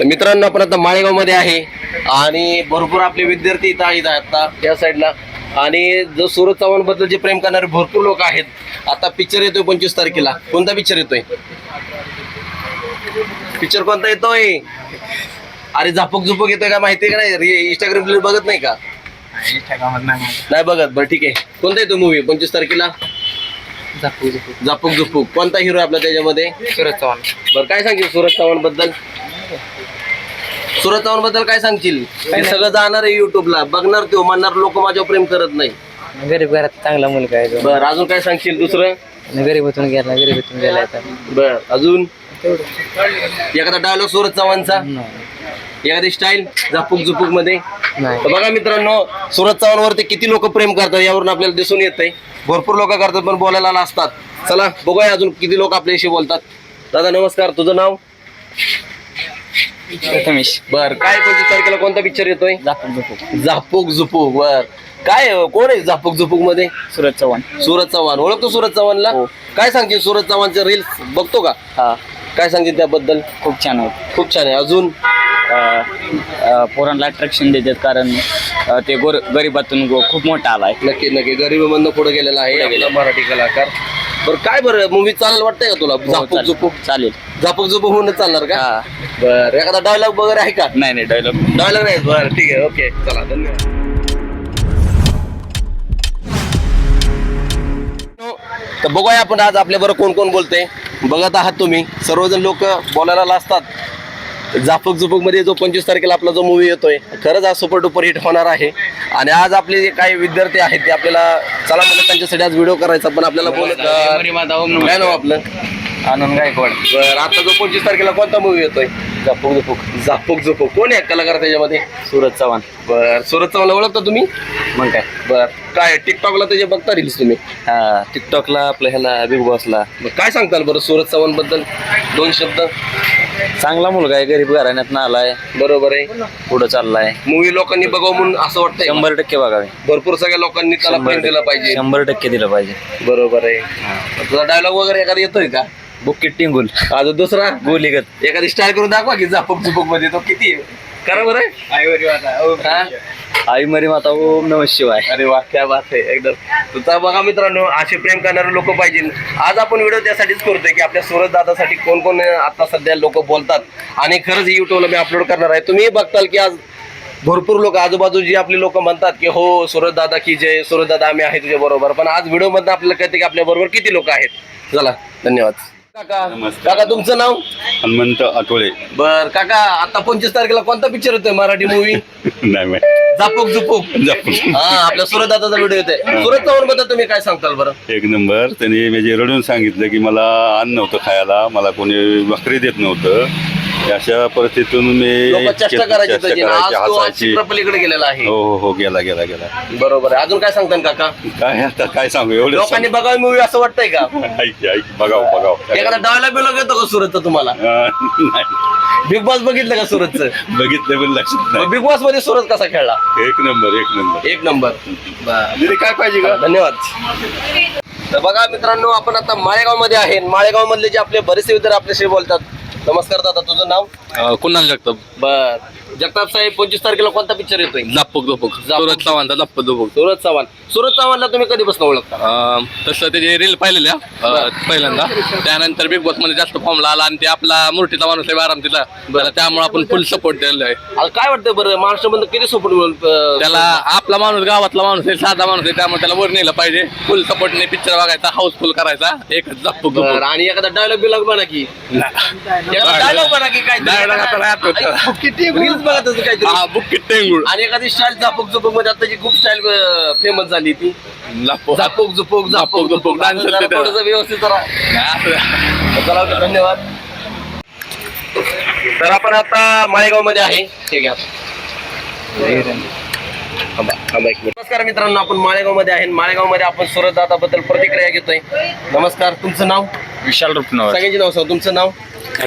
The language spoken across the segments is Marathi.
तर मित्रांनो आपण आता माळेगावमध्ये आहे. आणि भरपूर आपले विद्यार्थी इथं आहेत आता या साईडला. आणि जो सूरज चव्हाणबद्दल जे प्रेम करणारे भरपूर लोक आहेत आता पिक्चर येतोय पंचवीस तारखेला. कोणता पिक्चर येतोय? पिक्चर कोणता येतोय? अरे झापक झुपक येतोय का माहिती का नाही? इंस्टाग्राम रील बघत नाही का? नाही. बघत. बरं ठीक आहे. कोणता येतो मूवी पंचवीस तारखेला? झापक झुपूक कोणता हिरो आहे आपला त्याच्यामध्ये? सुरज चव्हाण. बरं काय सांगशील सूरज चव्हाणबद्दल चव्हाणबद्दल काय सांगशील? ते सगळं जाणार आहे युट्यूबला बघणार तो म्हणणार लोक माझ्यावर प्रेम करत नाही. गरीब घरात चांगला मुलगा आहे तो. बर अजून काय सांगशील दुसरं? आणि गरीबातून गेला गरीबातून गेला आता. बर अजून? एखादा डायलॉग सूरज चव्हाणचा? एखादी स्टाईल झापूक झुपूकमध्ये? नाही. तर बघा मित्रांनो सूरज चव्हाणवरती किती लोक प्रेम करतात यावरून आपल्याला दिसून येत आहे भरपूर लोक करतात पण बोलायला असतात चला बघूया अजून किती लोक आपल्याशी बोलतात. दादा नमस्कार. तुझं नाव? प्रथमेश बर. काय पंचवीस तारखेला कोणता पिक्चर येतोय? जापूक झोपूक. झापूक झुपूक बर. काय अं, कोण आहे झापूक झुपूकमध्ये? सुरज चव्हाण. सूरज चव्हाण. ओळखतो सूरज चव्हाणला? हो. काय सांगते सूरज चव्हाणचे रील्स बघतो का? हा. काय सांगते त्याबद्दल? खूप छान होत खूप छान आहे. अजून? पोरांना अट्रॅक्शन देतात कारण अं, ते गोर गरिबातून गो- खूप मोठा आलाय. नक्की नक्की. गरिबीमधनं पुढे गेलेला आहे. आपला मराठी कलाकार. बरं काय बरं? मूवी चालेल वाटतंय का तुला? हो, झापूक चालेल. झुपूक चालेल. झापूक झुपूक म्हणून चालणार का? हा. बरं एखादा डायलॉग वगैरे आहे का? नाही नाही डायलॉग डायलॉग नाही? बरं ठीक आहे ओके चला धन्यवाद. तर बघूया आपण आज आपल्या बरोबर कोण कोण बोलते बघत आहात तुम्ही. सर्वजण लोक बोलायला लाजतात. झापक झुपकमध्ये जो पंचवीस तारखेला आपला जो मूवी येतोय खरंच आज सुपर डुपर हिट होणार आहे. आणि आज आपले जे काही विद्यार्थी आहेत ते आपल्याला चला म्हणजे त्यांच्यासाठी आज व्हिडिओ करायचा पण आपल्याला बोलत काय नाव आपलं? आनंद गायकवाड. बरं आता जो पंचवीस तारखेला कोणता मूवी येतोय? जापूक झोपूक झापक झुपक कोण आहे कलाकार त्याच्यामध्ये? सुरज चव्हाण. बर सूरज चव्हाण ओळखता तुम्ही? मग काय? बर. काय टिकटॉकला त्याचे बघता रील्स तुम्ही? हा टिकटॉकला आपल्या ह्याला बिग बॉसला मग काय सांगताल बरं सूरज चव्हाणबद्दल दोन शब्द? चांगला मुलगा आहे गरीब घराण्यात आलाय. बरोबर आहे. पुढे चाललाय. मूवी लोकांनी बघावं म्हणून असं वाटतंय का? शंभर टक्के बघावे. भरपूर सगळ्या लोकांनी त्याला प्रेम दिलं पाहिजे. शंभर टक्के दिलं पाहिजे. बरोबर आहे. तुझा डायलॉग वगैरे एखादा येतोय का? बुक्कीट टिंगुल. अजून दुसरा? गोलीगत. एखादी स्टाईल करून दाखवा की झापक झुपकमध्ये तो किती आहे. करा बरं. हा? आई मरी माता ओम नम शिवाय. अरे वा क्या बात आहे एकदम. तुझा बघा मित्रांनो असे प्रेम करणारे लोक पाहिजे. आज आपण व्हिडिओ त्यासाठीच करतोय की आपल्या सूरज दादासाठी कोण कोण आता सध्या लोक बोलतात. आणि खरंच युट्यूबला मी अपलोड करणार आहे. तुम्ही बघताल की आज भरपूर लोक आजूबाजूची आपली लोक म्हणतात की हो सूरज दादा की जय सूरज दादा आम्ही आहे तुझ्या बरोबर. पण आज व्हिडिओमध्ये आपल्याला कळते की आपल्या बरोबर किती लोक आहेत. चला धन्यवाद. काका. काका तुमचं नाव? हनुमंत आठवळे बर काका आता पंचवीस तारखेला कोणता पिक्चर होतोय मराठी मूवी नाही माहीत. झापूक झुपूक. हा आपल्या सूरज दादाचा व्हिडिओ येतोय सूरज चव्हाणबद्दल तुम्ही काय सांगताल बरं? एक नंबर. त्यांनी म्हणजे रडून सांगितलं की मला अन्न नव्हतं खायला. मला कोणी भाकरी देत नव्हतं. अशा परिस्थितीतून मी लोक चेष्टा करायची चेष्टा त्याची. आज करायची, तो आज हसायची. चित्रपलीकडे गेलेला आहे. हो हो हो गेला गेला गेला. बरोबर आहे. अजून काय सांगताल काका? काय आता काय सांगू? एवढं लोकांनी बघावी मूवी असं वाटतंय का? ऐक ऐक बघाव बघाव. एखादा डायलॉग बिलॉग येतो का सुरतचा तुम्हाला? नाही. बिग बॉस बघितलं का सुरतचं बघितलं पण लक्षात नाही. बिग बॉसमध्ये सुरत कसा खेळला? एक नंबर एक नंबर. एक नंबर. बर. दिदी काय पाहिजे का? धन्यवाद. तर बघा मित्रांनो आपण आता माळेगावमध्ये आहे. माळेगाव मधले जे आपले बरेचसे विद्यार्थी आपल्याशी बोलतात नमस्कार दादा तुझं नाव? कुणाला जगताप. बर. जगताप साहेब पंचवीस तारखेला कोणता पिक्चर येतोय? झप्पक झोपक झापक. सुरत चव्हाणचा झप्पक झोपक सूरज चव्हाण. सूरज चव्हाणला तुम्ही कधीपासून ओळखता? अं, तसं त्याचे रील पाहिलेल्या अं, पहिल्यांदा. त्यानंतर बिग बॉसमध्ये जास्त फॉर्मला आला आणि ते आपला मूर्तीचा माणूस आहे आराम तिला त्याला त्यामुळे आपण फुल सपोर्ट दिलेला आहे. आता काय वाटतं बरं? महाराष्ट्रामध्ये किती सपोर्ट मिळून त्याला आपला माणूस गावातला माणूस आहे साधा माणूस आहे त्यामुळे त्याला वर नेलं पाहिजे. फुल सपोर्टने पिक्चर बघायचा हाऊसफुल करायचा. एकच बरं, झोपक आणि एखादा डायलॉग बिलॉग बना की. एखादा डायलॉग बना की काय Dialogue आता नाही आठवत. रील्स बघा तसं काहीतरी. हा टेंगुळ आणि एखादी स्टाईल झापूक झुपूकमध्ये आताची खूप स्टाईल फेमस झाली ती. झापूक झुपूक झापूक झापूक, झुपूक dance जरा करते थोडंसं व्यवस्थित जरा असं- चला धन्यवाद. तर आपण आता माळेगावमध्ये आहे. ठीक आहे थांबा, थांबा एक मिनिट. नमस्कार मित्रांनो आपण माळेगावमध्ये आहे. माळेगावमध्ये आपण सूरज दादा बद्दल प्रतिक्रिया घेतोय. नमस्कार तुमचं नाव? विशाल रुपनवर सगळ्यांची नाव सांग. तुमचं नाव?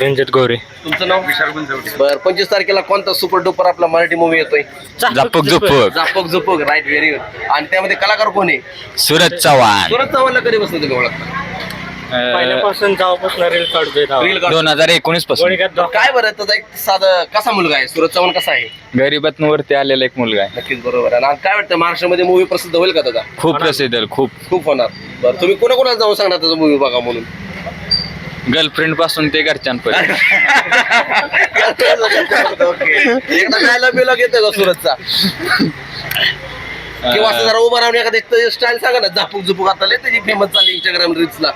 रणजित गोरे. तुमचं नाव? विशाल बर पंचवीस तारखेला कोणता सुपर डुपर आपला मराठी मूवी येतोय? जापूक झोपूक झापक. झुपक. राईट व्हेरी गुड आणि त्यामध्ये कलाकार कोण आहे? सुरज चव्हाण. सूरज चव्हाणला कधी बसलं तुम्ही ओळखता पहिल्यापासून जेव्हापासून रील काढतोय तेव्हा. रील काढतो. दोन हजार एकोणीसपासून. गोळीगत काय बरं त्याचा एक साधं कसा मुलगा आहे? सुरत चव्हाण कसा आहे? गरीबातून आलेला एक मुलगा आहे. नक्कीच बरोबर आहे. आणि काय वाटतं महाराष्ट्रामध्ये मूवी प्रसिद्ध होईल का त्याचा? खूप प्रसिद्ध आहे, खूप. खूप होणार. बरं तुम्ही कोणा कोणाला जाऊन सांगणार त्याचा मूवी बघा म्हणून? गर्लफ्रेंडपासून ते घरच्यांपर्यंत. एकदा बिलॉग का सुरतचा? किंवा असं जरा उभा राहून एखादं स्टाईल सांगा ना झापूक झुपूक आता लय त्याची फेमस झाली इंस्टाग्राम रील्सला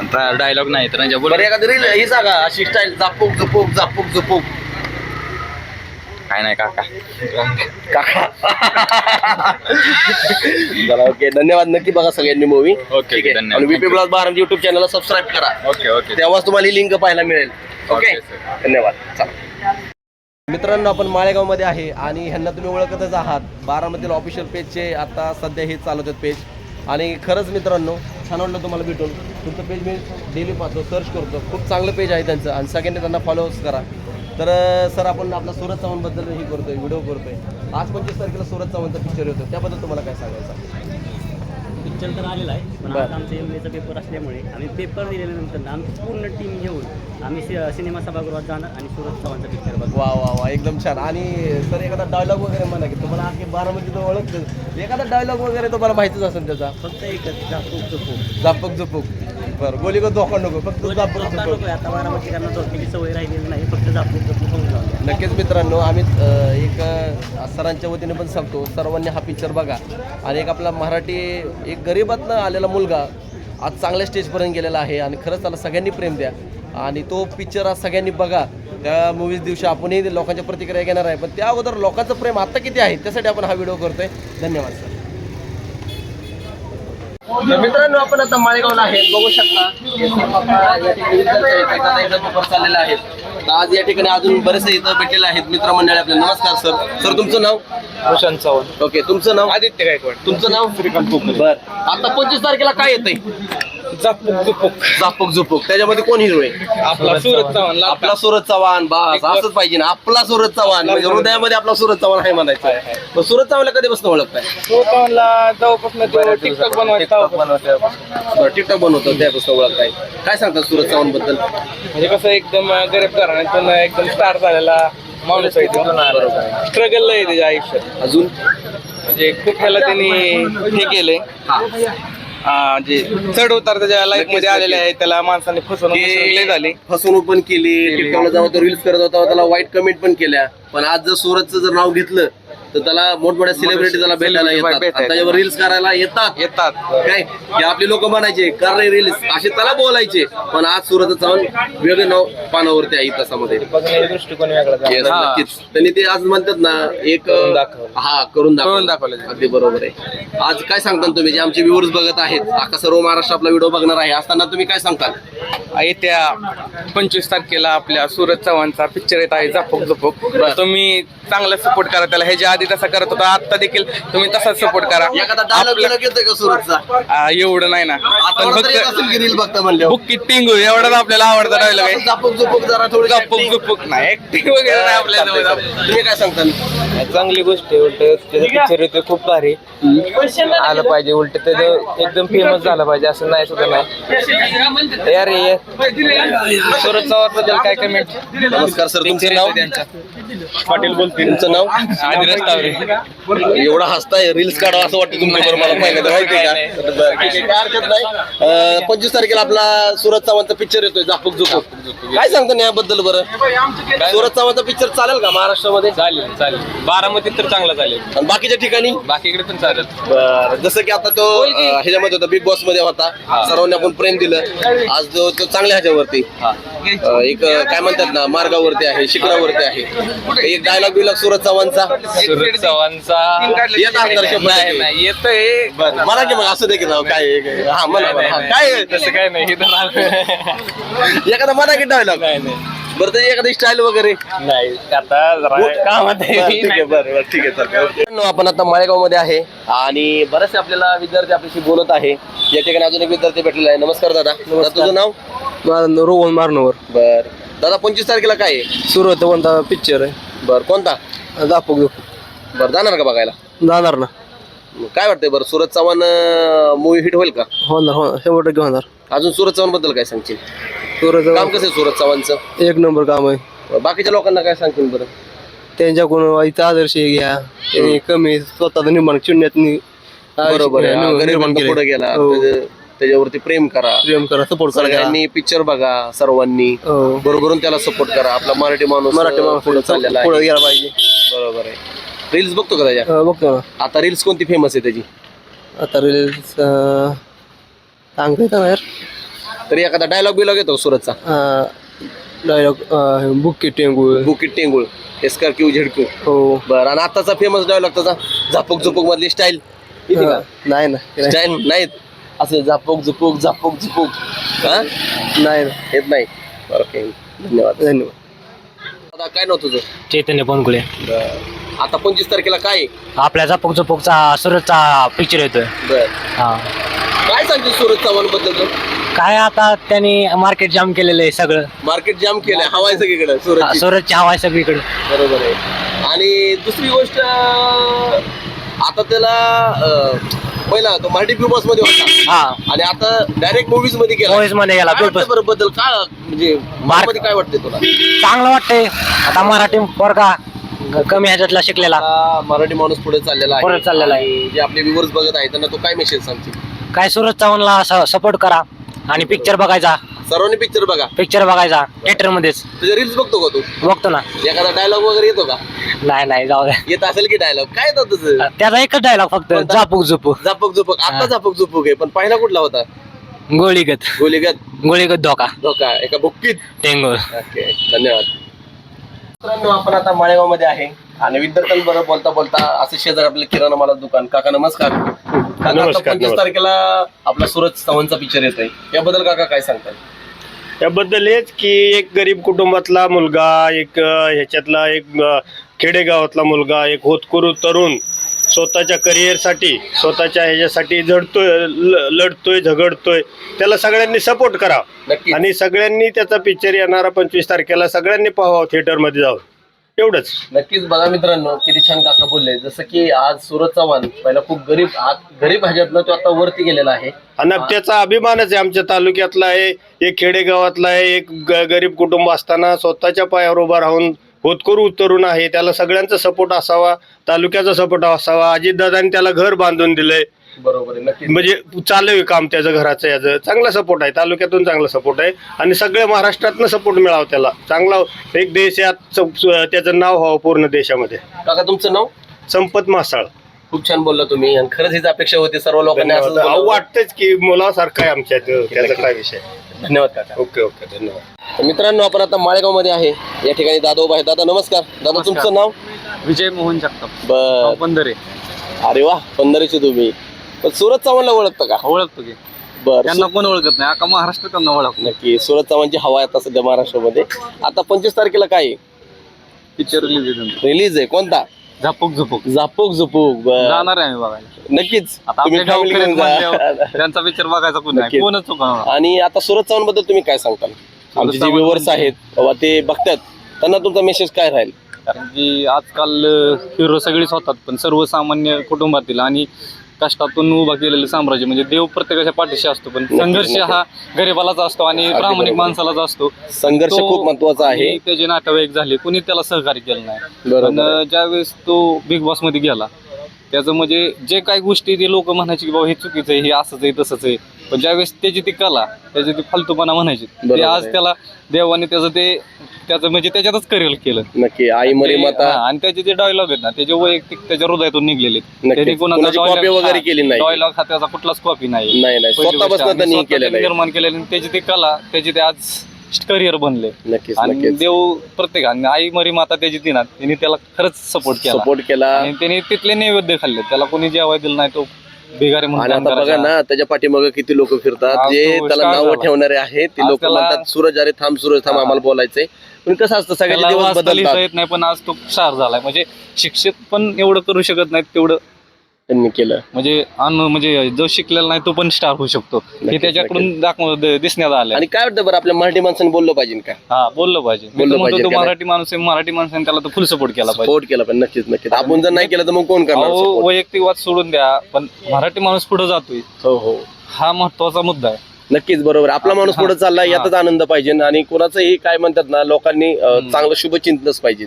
आता डायलॉग नाही तर बोल. बरं एखादी रील ही सांगा अशी स्टाईल झापूक झुपूक झापूक झुपूक. काय नाही काका. काका. चला ओके धन्यवाद. नक्की बघा सगळ्यांनी मूवी ओके, धन्यवाद. आणि बीपी प्लस बारा युट्यूब चॅनलला सबस्क्राईब करा. Okay okay. तेव्हाच तुम्हाला लिंक पाहायला मिळेल. ओके? Okay, sir. धन्यवाद. चला. मित्रांनो आपण माळेगावमध्ये आहे आणि ह्यांना तुम्ही ओळखतच आहात. बारामतीला ऑफिशियल पेजचे आता सध्या हे चालवत आहेत पेज आणि खरंच मित्रांनो छान वाटलं तुम्हाला भेटून. तुमचं पेज मी डेली पाहतो सर्च करतो. खूप चांगलं पेज आहे त्यांचं. आणि सगळ्यांनी त्यांना फॉलोअर्स करा. तर सर आपण आपला सुरत चव्हाणबद्दल हे करतोय व्हिडिओ करतोय. आज पंचवीस तारखेला सुरत चव्हाणचा पिक्चर येतो त्याबद्दल तुम्हाला काय सांगायचं पिक्चर तर आलेला आहे पण. आज आमचा एम एचा पेपर असल्यामुळे आम्ही पेपर दिल्यानंतर आमची पूर्ण टीम घेऊन आम्ही सिनेमा सभागृहात जाणार आणि सुरत चव्हाणचा पिक्चर बघू वा वा वा एकदम छान. आणि सर एखादा डायलॉग वगैरे म्हणा की तुम्हाला आखे बारामती तो ओळखतं एखादा डायलॉग वगैरे तुम्हाला माहितीच असेल त्याचा. फक्त एकच जापूक चुपूक झापक झुपूक बरं. गोली को धोका नको फक्त झुपूक नको आता बारामतीकरांना सवय राहिलेली नाही फक्त होऊन जाऊ नक्कीच मित्रांनो आम्ही अ, एक अ, सरांच्या वतीने पण सांगतो सर्वांनी हा पिक्चर बघा. आणि एक आपला मराठी एक गरीबातनं आलेला मुलगा आज चांगल्या स्टेजपर्यंत गेलेला आहे आणि खरंच त्याला सगळ्यांनी प्रेम द्या. आणि तो पिक्चर आज सगळ्यांनी बघा. त्या मूवीज दिवशी आपणही लोकांच्या प्रतिक्रिया घेणार आहे. पण त्या अगोदर लोकांचं प्रेम आता किती आहे त्यासाठी आपण हा व्हिडिओ करतोय. धन्यवाद सर. तर मित्रांनो आपण आता माळेगावला आहे. बघू शकता चाललेला आहे. आज या ठिकाणी अजून बरेचसे इथं भेटलेले आहेत. मित्रमंडळी आपले नमस्कार सर. सर तुमचं नाव? प्रशांत चव्हाण. ओके तुमचं नाव? आदित्य गायकवाड. तुमचं नाव? श्रीकांत बर. आता पंचवीस तारखेला काय येतंय? झापक झुपक त्याच्यामध्ये कोण हिरो आहे? आपला सुरत चव्हाण आपला सुरत चव्हाण बस. असंच पाहिजे ना. आपला सुरत चव्हाण. म्हणजे हृदयामध्ये आपला सुरत चव्हाण आहे म्हणायचं. मग सुरत चव्हाणला कधीपासून ओळखताय? टिकटॉक बनवायचं बरं टिकटॉक बनवतो त्यापासून ओळखताय. काय सांगतात सुरत चव्हाणबद्दल म्हणजे कसं एकदम गरीब घराण्यातून एकदम स्टार झालेला माणूस आहे तो. स्ट्रगल आहे त्याच्या आयुष्यात. अजून? म्हणजे खूप ह्याला त्यांनी हे केलंय. हा, जे चढ उतार त्याच्या लाईफमध्ये आलेले आहे त्याला माणसाने फसवणूक लय झाली. फसवणूक पण केली टिकटॉकला जेव्हा तो रील्स करत होता त्याला वाईट कमेंट पण केल्या. पण आज जर सुरतचं जर नाव घेतलं तर त्याला मोठमोठ्या सेलिब्रिटी त्याला भेटायला येतात. आणि त्याच्यावर रील्स करायला येतात. येतात. काय? की आपली लोक म्हणायचे कर रे रील्स असे त्याला बोलायचे. पण आज सुरत जाऊन वेगळं नाव पानावरती आहे दृष्टिकोन. Yes. नक्कीच. त्यांनी ते आज म्हणतात ना एक. हा करून करून दाखवलं. दाखवलं. अगदी बरोबर आहे. आज काय सांगताल तुम्ही? जे आमचे व्ह्युअर्स बघत आहेत आता सर्व महाराष्ट्र आपला व्हिडिओ बघणार आहे. असताना तुम्ही काय सांगताल? येत्या पंचवीस तारखेला आपल्या सुरत चव्हाणचा पिक्चर येत आहे झापूक झुपूक. तुम्ही चांगला सपोर्ट करा त्याला. ह्याच्या आधी तसा करत होता आता देखील तुम्ही तसाच सपोर्ट करा. आपलं- आ, एवढं नाही ना. आता पण म्हणले बुक्की टिंगू एवढाच आपल्याला आवडतं राहिलं काय झापूक झुपूक जरा थोडी गप्पक झुपूक नाही वगैरे नाही आपल्या जवळ तुम्ही काय सांगताल चांगली गोष्ट आहे उलट त्याचं पिक्चर येतोय खूप भारी. आलं पाहिजे उलट त्याचं एकदम फेमस झालं पाहिजे असं नाही सुद्धा नाही. यार ये सुरत चव्हाणबद्दल काय कमेंट नमस्कार सर. तुमचं नाव? पाटील बोलतील. तुमचं नाव? आधी रस्त्यावर. एवढा हसताय रील्स काढा असं वाटतं तुमच्याबरोबर मला पहिल्यांदा माहिती आहे का? बरं, ठीक आहे, काय हरकत नाही. अं, पंचवीस तारखेला आपला सुरत चव्हाणचा पिक्चर येतोय झापूक झुपूक काय सांगता याबद्दल बरं? सुरत चव्हाणचा पिक्चर चालेल का महाराष्ट्रामध्ये? चालेल चालेल. बारामतीत तर चांगला चालेल. आणि बाकीच्या ठिकाणी? बाकीकडे पण चालेल. बरं. जसं की आता तो अं, ह्याच्यामध्ये होता बिग बॉसमध्ये होता. सर्वांनी आपण प्रेम दिलं. आज जो तो चांगल्या ह्याच्यावरती. अं, एक अं, काय म्हणतात ना मार्गावरती आहे शिखरावरती आहे. एक डायलॉग बिलॉग सुरत चव्हाणचा. सुरत चव्हाणचा. येत शंभर नाही. नाही येतोय. बरं. मला की मग असं दे की राव, काय आहे, काय आहे. हा. हा, काय आहे? तसं काय नाही. एखादा म्हणा की डायलॉग बरं त्याची एखादी स्टाईल वगैरे? नाही आता जरा कामात आहे. बरं, ठीक आहे बरं बरं, ठीक आहे चालतंय. मित्रांनो, आपण आता माळेगावमध्ये आहे आणि बरेचसे आपल्याला विद्यार्थी आपल्याशी बोलत आहे. या ठिकाणी अजून एक विद्यार्थी भेटलेला आहे. नमस्कार दादा. दादा तुझं नाव? रोहन मारनवर. बर. दादा पंचवीस तारखेला काय आहे? सुरत कोणता पिक्चर आहे? बर कोणता? दाखवू दाखवू. बरं जाणार का बघायला? जाणार ना. काय वाटतंय बरं सुरत चव्हाण मूवी हिट होईल का? होणार होणार शंभर टक्के होणार. अजून सूरज चव्हाणबद्दल काय सांगशील? सूरज काम कसं आहे सूरज चव्हाणचं? एक नंबर काम आहे. बाकीच्या लोकांना काय सांगतील बरं? त्यांच्याकडून इथं आदर्श घ्या. त्यांनी कमी स्वतःचं निर्माण चिडण्यात बरोबर आहे. हा, गरिबांना पुढे गेला. हो. त्याच्या- त्याच्यावरती प्रेम करा. प्रेम करा सपोर्ट करा. सगळ्यांनी पिक्चर बघा सर्वांनी. हो. बरोबरून त्याला सपोर्ट करा. आपला मराठी माणूस मराठी अं, पुढे माणूस चाललेला पुढे आहे गेला पाहिजे. बरोबर आहे. रील्स बघतो का त्याच्या? अं, बघतो ना. आता रील्स कोणती फेमस आहे त्याची? आता रील्स सांगता येतं ना यार. तरी एखादा डायलॉग बिलॉग येतो सूरजचा. डायलॉग बुके टेंगू बुकिट टेंगुळ. एस्कार क्यू झेडक्यू हो. बरं आणि आताचा फेमस डायलॉग त्याचा झापूक झुपूक मधली स्टाईल नाही ना स्टाईल नाहीत. असं झापूक झुपूक झापूक झुपूक. हा? नाही येत नाही. ओके. धन्यवाद. धन्यवाद. काय नव्हतं तुझं? चैतन्य बनकुळे बरं. आता पंचवीस तारखेला काय आहे? आपल्या झपक झपकचा सुरतचा पिक्चर येतोय. बरं. हा. काय सांगते सूरज चव्हाणबद्दल काय आता त्यांनी मार्केट जाम केलेलं आहे सगळं. मार्केट जाम केलंय. हवाय सगळीकडे सूरज सुरतची. हवा आहे सगळीकडे. बरोबर आहे. आणि दुसरी गोष्ट अं, आता त्याला पहिला तो मराठी बॉसमध्ये होता. हा. आणि आता डायरेक्ट मूवीजमध्ये गेला. Movies मध्ये गेला, काय Big वाटतं बरं बद्दल काय म्हणजे मध्ये काय वाटतंय तुला? चांगलं वाटतंय. आता मराठी पोरगा कमी ह्याच्यातला शिकलेला. आता मराठी माणूस पुढे चाललेला आहे. पुढे चाललेला आहे. आणि जे आपले व्ह्युअर्स बघत आहेत त्यांना तो काय मेसेज सांगतील? काय सुरत चव्हाणला सपोर्ट करा आणि पिक्चर बघायचा. सर्वांनी पिक्चर बघा. पिक्चर बघायचा थिएटर मध्येच. तुझे रील्स बघतो का तू? बघतो ना. एखादा डायलॉग वगैरे येतो का? नाही नाही जाऊ द्या येत असेल की डायलॉग काय येतं तुझं? त्याचा एकच डायलॉग फक्त कोणता? झापूक झुपूक झापक झुपक आता झापक झुपक आहे. पण पहिला कुठला होता? गोळीगत. गोलीगत गोळीगत धोका. धोका. एका बुक्कीत? टेंगूर ओके धन्यवाद. मित्रांनो आपण आता माळेगावमध्ये आहे. आणि विद्यार्थ्यांबरोबर बोलता बोलता असे शेजार आपले किराणा माला दुकान. काका नमस्कार. काका आता पंचवीस तारखेला आपला सूरज चव्हाणचा पिक्चर येतोय. याबद्दल काका काय सांगताय? याबद्दल हेच की एक गरीब कुटुंबातला मुलगा एक अ, ह्याच्यातला एक अ, खेडेगावातला मुलगा एक होतकरू तरुण स्वतःच्या करिअरसाठी स्वतःच्या ह्याच्यासाठी झडतोय लढतोय झगडतोय. त्याला सगळ्यांनी सपोर्ट करा. नक्की आणि सगळ्यांनी त्याचा पिक्चर येणारा पंचवीस तारखेला सगळ्यांनी पाहावा थिएटरमध्ये जाऊन एवढंच. नक्कीच बघा मित्रांनो किती छान काका बोलले. जसं की आज सूरज चव्हाण पहिला खूप गरीब गरीब ह्याच्यातनं तो आता वरती गेलेला आहे. आणि त्याचा अभिमानच आहे आमच्या तालुक्यातला आहे एक खेडेगावातला आहे एक ग- गरीब कुटुंब असताना स्वतःच्या पायावर उभा राहून होतकरू तरुण आहे. त्याला सगळ्यांचा सपोर्ट असावा तालुक्याचा सपोर्ट असावा. अजितदादांनी त्याला घर बांधून दिलंय. बरोबर आहे म्हणजे चालू आहे काम त्याचं घराचं याचं. चांगला सपोर्ट आहे. तालुक्यातून चांगला सपोर्ट आहे. आणि सगळ्या महाराष्ट्रातनं सपोर्ट मिळावा त्याला. चांगला एक देशात स- त्याचं नाव व्हावं पूर्ण देशामध्ये. काका तुमचं नाव? संपत मासाळ. खूप छान बोलला तुम्ही. आणि खरंच हीच अपेक्षा होती सर्व लोकांनी. वाटतंच की मुलासारखं आहे आमच्या. त्याचा काय विषय? धन्यवाद काका. Okay okay. धन्यवाद. तर मित्रांनो आपण आता माळेगावमध्ये आहे. या ठिकाणी दादोबा आहे. दादा नमस्कार. दादा तुमचं नाव? विजय मोहन जगताप. बर. बंदरे अरे वा पंधराशे तुम्ही. पण सूरज चव्हाणला ओळखतं का? ओळखतो की. बर त्यांना कोण ओळखत नाही? अख्खा महाराष्ट्र त्यांना ओळखतो. नक्की. सूरज चव्हाणची हवा आहे आता सध्या महाराष्ट्रामध्ये. आता पंचवीस तारखेला काय? पिक्चर रिलीज रिलीज आहे. कोणता? झापूक झुपूक. झापूक झुपूक. बर. जाणार आहे आम्ही बघायला. नक्कीच. आता तुम्ही आपल्या family गावकऱ्यात घेऊन जा. म्हणल्यावर त्यांचा पिक्चर बघायचा कोण नाही. नक्कीच. कोणच चुकणार आणि आता सूरज चव्हाणबद्दल तुम्ही काय सांगताल? आमचे जे व्ह्युअर्स आहेत बाबा ते बघतात. त्यांना तुमचा मेसेज काय राहील? कारण की आजकाल हिरो सगळेच होतात पण सर्वसामान्य कुटुंबातील आणि कष्टातून उभा केलेलं साम्राज्य म्हणजे देव प्रत्येकाच्या पाठीशी असतो पण संघर्ष हा गरिबालाच असतो आणि प्रामाणिक. माणसालाच असतो. संघर्ष खूप महत्त्वाचा आहे. त्याचे नातेवाईक झाले कुणी त्याला सहकार्य केलं नाही. ज्यावेळेस तो बिग बॉसमध्ये गेला त्याचं म्हणजे जे काही गोष्टी ते लोक म्हणायचे की बाबा हे चुकीचं आहे हे असंच आहे तसंच आहे पण ज्यावेळेस त्याची ती कला त्याची ती फालतूपणा म्हणायची ते बरोबर आज आहे. त्याला देवाने त्याचं ते त्याचं म्हणजे त्याच्यातच करिअर केलं नक्की आई मरी ते- माता हा, आणि त्याचे जे डायलॉग आहेत ना त्याचे वैयक्तिक त्याच्या हृदयातून निघलेले नक्कीच. कोणाची copy वगैरे केली नाही. डायलॉग हा त्याचा कुठलाच कॉपी नाही नाही नाही पहिली गोष्ट. स्वतःपासून आणि त्यांनी स्वतः केलेलं त्यांनी आहे निर्माण केलेलं त्याची ती कला त्याची ते आज करिअर बनले. नक्कीच आणि नक्कीच. देव प्रत्येक आणि आई मरी माता त्याची दिनात त्यांनी त्याला खरंच सपोर्ट केला. सपोर्ट केला. आणि त्यांनी तिथले नैवेद्य खाल्ले. त्याला कोणी जेवाय दिलं नाही तो बिगारे म्हणून आणि काम आता बघा करायचा. ना त्याच्या पाठीमागे किती लोक फिरतात. आज जे तो त्याला star नाव झाला. ठेवणारे आहेत ते आज लोक त्याला- म्हणतात सूरज अरे थांब सूरज थांब हा. आम्हाला बोलायचंय. पण कसं असतं सगळे त्याला दिवस वाचता लिहिता बदलतात. येत नाही पण आज तो शार झालाय. म्हणजे शिक्षक पण एवढं करू शकत नाहीत तेवढं त्यांनी केलं. म्हणजे अनु म्हणजे जो शिकलेला नाही तो पण स्टार होऊ शकतो. हे नक्कीच, त्याच्याकडून दाखव द- दिसण्यात आलं आणि काय वाटतं बरं आपल्या मराठी माणसाने बोललं पाहिजे का? हा बोललं पाहिजे. मी बोललं तर म्हणतो पाहिजे तो का? मराठी माणूस आहे मराठी माणसाने त्याला तो फुल सपोर्ट केला पाहिजे. सपोर्ट केला पण नक्कीच नक्कीच. आपण जर नाही केलं तर मग कोण करणार अहो support? वैयक्तिक वाद सोडून द्या पण मराठी माणूस पुढे जातोय. हो हो. हा महत्त्वाचा मुद्दा आहे. नक्कीच बरोबर. आपला माणूस पुढे चाललाय यातच आनंद पाहिजे. आणि कोणाचंही काय म्हणतात ना लोकांनी अं, चांगलं शुभचिंतनच पाहिजे.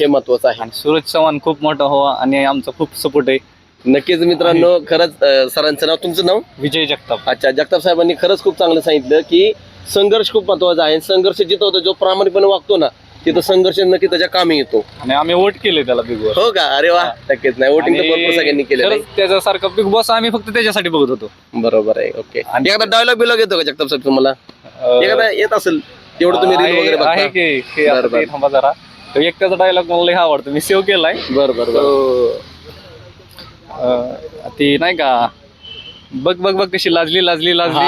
हे महत्वाचं आहे. आणि सूरज चव्हाण खूप मोठा व्हावा आणि आमचा खूप सपोर्ट आहे. नक्कीच मित्रांनो खरंच अं, सरांचं नाव तुमचं नाव? विजय जगताप. अच्छा जगताप साहेबांनी खरंच खूप चांगलं सांगितलं की संघर्ष खूप महत्त्वाचा आहे संघर्ष जिथं होतो जो प्रामाणिकपणे वागतो ना तिथं संघर्ष नक्की त्याच्या कामी येतो. आणि आम्ही वोट केले त्याला बिग बॉस हो का? अरे वा नक्कीच नाही वोटिंग तर भरपूर सगळ्यांनी केलेलं आहे. त्याच्यासारखा बिग बॉस आम्ही फक्त त्याच्यासाठी बघत होतो. बरोबर आहे ओके. आणि- एखादा डायलॉग बिलॉग येतो का जगताप साहेब तुम्हाला? एखादा येत असेल तेवढं तुम्ही रील वगैरे आहे आहे बघता की आता बरं, बरं. ते थांबा जरा. तो एक त्याचा डायलॉग मला लई आवडतो. मी सेव्ह केलाय. बरं बरं बरं. तो अं, ती नाही का बघ बघ बघ कशी लाजली लाजली लाजली.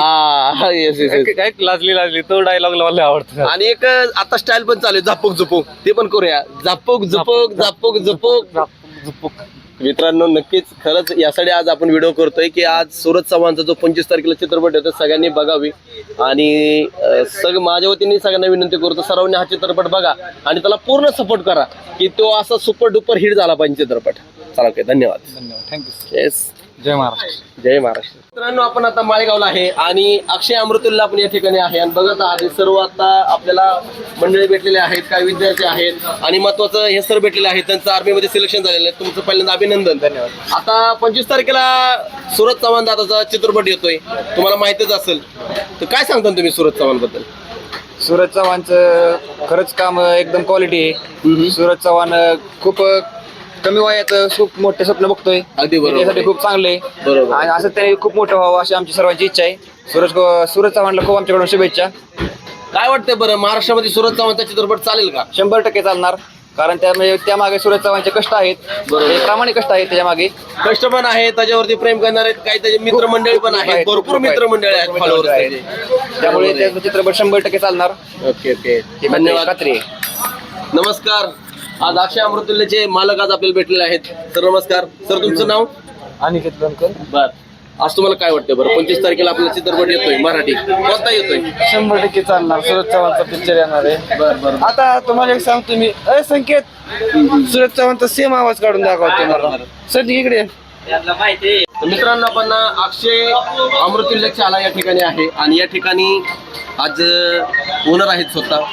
हा येस येस येस काय लय लाजली तो डायलॉग मला आवडतो. आणि एक आता स्टाईल पण चालू आहे झापूक झुपूक ते पण करूया. झापूक झुपूक झापूक झुपूक मित्रांनो नक्कीच खरंच यासाठी आज आपण व्हिडिओ करतोय की आज सूरज चव्हाणचा जो पंचवीस तारखेला चित्रपट आहे तो सगळ्यांनी बघावी. आणि अं, सग माझ्या वतीने सगळ्यांना विनंती करतो सर्वांनी हा चित्रपट बघा आणि त्याला पूर्ण सपोर्ट करा की तो असा सुपर डुपर हिट झाला पाहिजे चित्रपट. चला ओके धन्यवाद. धन्यवाद थँक्यू येस जय महाराष्ट्र. जय महाराष्ट्र. मित्रांनो आपण आता माळेगावला आहे आणि अक्षय अमृतुल्ला आपण या ठिकाणी आहे. आणि बघत आहात हे सर्व आता आपल्याला मंडळी भेटलेले आहेत काही विद्यार्थी आहेत. आणि महत्वाचं हे सर भेटलेले आहेत. त्यांचं आर्मीमध्ये सिलेक्शन झालेलं आहे. तुमचं पहिल्यांदा अभिनंदन. धन्यवाद. आता पंचवीस तारखेला सुरज चव्हाण दादाचा चित्रपट येतोय. तुम्हाला माहितच असेल. तर काय सांगता तुम्ही सुरज चव्हाणबद्दल सूरज चव्हाणचं खरंच काम एकदम क्वालिटी आहे. सूरज चव्हाण खूप कमी वयात खूप मोठे स्वप्न बघतोय. अगदी बरोबर. आहे. खूप चांगले बरोबर. आणि असं त्याने खूप मोठं व्हावं अशी आमची सर्वांची इच्छा आहे. सूरज सूरज चव्हाणला खूप आमच्याकडून शुभेच्छा. काय वाटतंय बरं महाराष्ट्रामध्ये सुरज चव्हाणचा चित्रपट चालेल का? शंभर टक्के चालणार. कारण त्यामध्ये त्यामागे सूरज चव्हाणचे कष्ट आहेत. ते प्रामाणिक कष्ट आहेत त्याच्यामागे कष्ट पण आहे त्याच्यावरती प्रेम करणारे काही त्याचे मित्रमंडळी पण आहेत भरपूर मित्रमंडळी आहेत त्याचे. त्यामुळे त्याचा चित्रपट शंभर टक्के चालणार. Okay okay. ही धन्यवाद. खात्री आहे नमस्कार. आज अक्षय अमृतुल्यचे मालक आज आपल्याला भेटलेले आहेत सर नमस्कार. सर तुमचं नाव? अनिकेत लंकर बर. आज तुम्हाला काय वाटतं बरं? पंचवीस तारखेला आपला चित्रपट येतोय मराठी. कोणता येतोय? शंभर टक्के चालणार. सूरज चव्हाणचा पिक्चर येणार आहे. बर बर. आता तुम्हाला एक सांगतो मी. अय संकेत. सूरज चव्हाणचा सेम आवाज काढून दाखवतो मला सर इकडे तर मित्रांनो आपण अक्षय अमृतुल्य शाळा या ठिकाणी आहे. आणि या ठिकाणी आज ओनर आहेत स्वतः.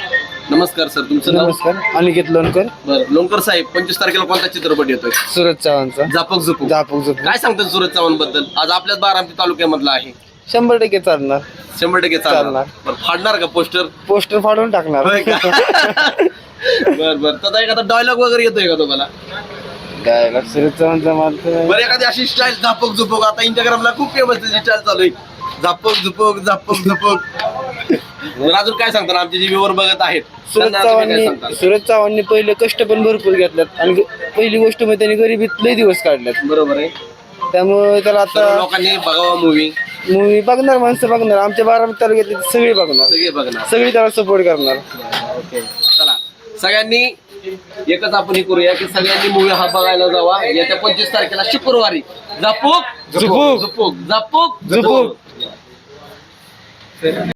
नमस्कार सर तुमचं नाव? नमस्कार अनिकेत लोणकर. बरं लोणकर साहेब पंचवीस तारखेला कोणता चित्रपट येतोय? सूरज चव्हाणचा. जापक झुपू जापूक झोप काय सांगतात सुरज चव्हाणबद्दल आज आपल्याच बारामती तालुक्यामधला आहे. शंभर टक्के चालणार. शंभर टक्के चालणार. चालणार. बरं, फाडणार का पोस्टर? पोस्टर फाडून टाकणार. होय का? बर बर. त्याचा एखादा डायलॉग वगैरे येतोय का तुम्हाला? काय सूरज चव्हाणचा माल तर- बरं एखादी अशी स्टाईल झापक झुपक. आता इंस्टाग्रामला खूप फेमस त्याची स्टाईल चालू आहे. झापक झुपक झापक झुपक. बरं, अजून काय सांगता आमचे जे व्ह्यूवर बघत आहेत सूरज त्यांना अजून काय चव्हाणनी? सूरज चव्हाणनी पहिले कष्ट पण भरपूर घेतल्यात आणि ग- पहिली गोष्ट म्हणजे त्यांनी गरिबीत लय दिवस काढल्यात. बरोबर आहे. त्यामुळे त्याला सर्व आता लोकांनी बघावा मूवी मूवी बघणार माणसं बघणार. आमच्या बारामती तालुक्यातली सगळी बघणार. सगळे बघणार. सगळी त्याला सपोर्ट करणार. ओके. चला. सगळ्यांनी एकच आपण हे करूया की सगळ्यांनी मूवी हा बघायला जावा. येत्या पंचवीस तारखेला शुक्रवारी. झापूक झुपूक. झुपूक झापूक झुपूक.